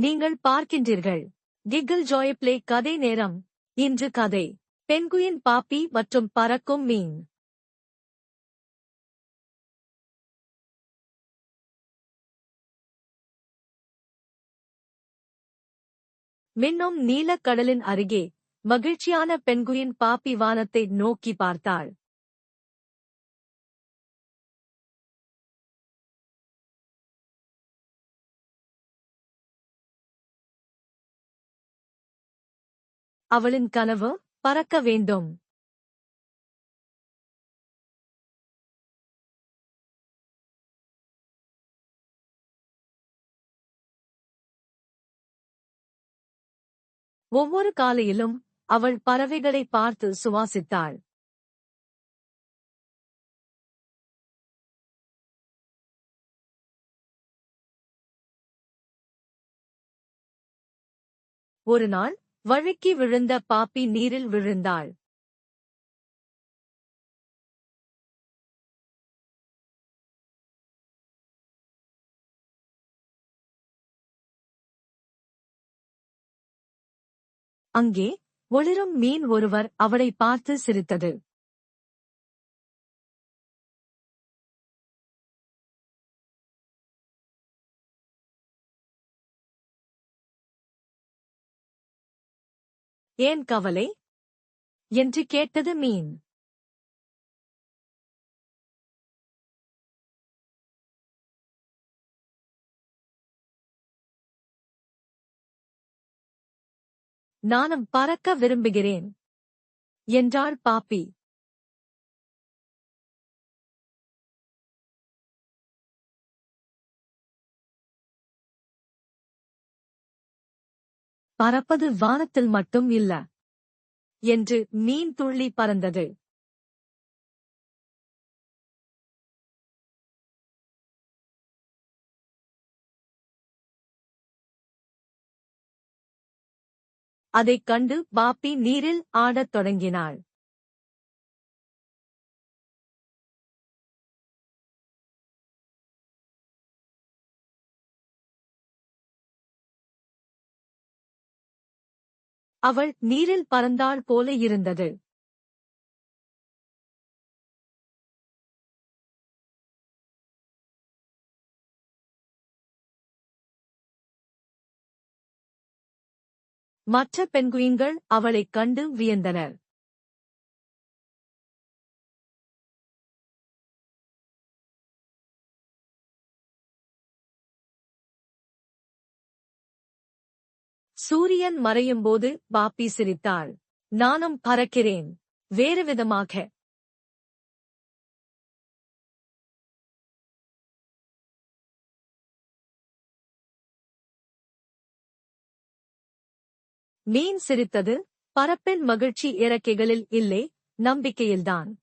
நீங்கள் பார்க்கின்றீர்கள். கிகில் Joy play கதை நேரம். இன்று கதை. பென்குயின் பாப்பி மற்றும் பறக்கும் மீன். மின்னும் நீலக் கடலின் அருகே மகிழ்ச்சியான பெண்குயின் பாப்பி வானத்தை நோக்கி பார்த்தாள். அவளின் கனவு பறக்க வேண்டும். ஒவ்வொரு காலையிலும் அவள் பறவைகளை பார்த்து சுவாசித்தாள். ஒரு நாள் வழுக்கி விழுந்த பாப்பி நீரில் விழுந்தாள். அங்கே ஒளிரும் மீன் ஒருவர் அவளை பார்த்து சிரித்தது. ஏன் கவலை? என்று கேட்டது மீன். நானும் பறக்க விரும்புகிறேன் என்றாள் பாப்பி. பறப்பது வானத்தில் மட்டும் இல்ல. என்று மீன் துள்ளி பறந்தது. அதைக் கண்டு பாப்பி நீரில் ஆடத் தொடங்கினாள். அவள் நீரில் பறந்தாள் போல இருந்தது. மற்ற பெண்குயின்கள் அவளைக் கண்டு வியந்தனர். சூரியன் மறையும்போது பாப்பி சிரித்தாள். நானும் பறக்கிறேன். வேறு விதமாக. மீன் சிரித்தது. பறப்பின் மகிழ்ச்சி இறக்கைகளில் இல்லை நம்பிக்கையில்தான்.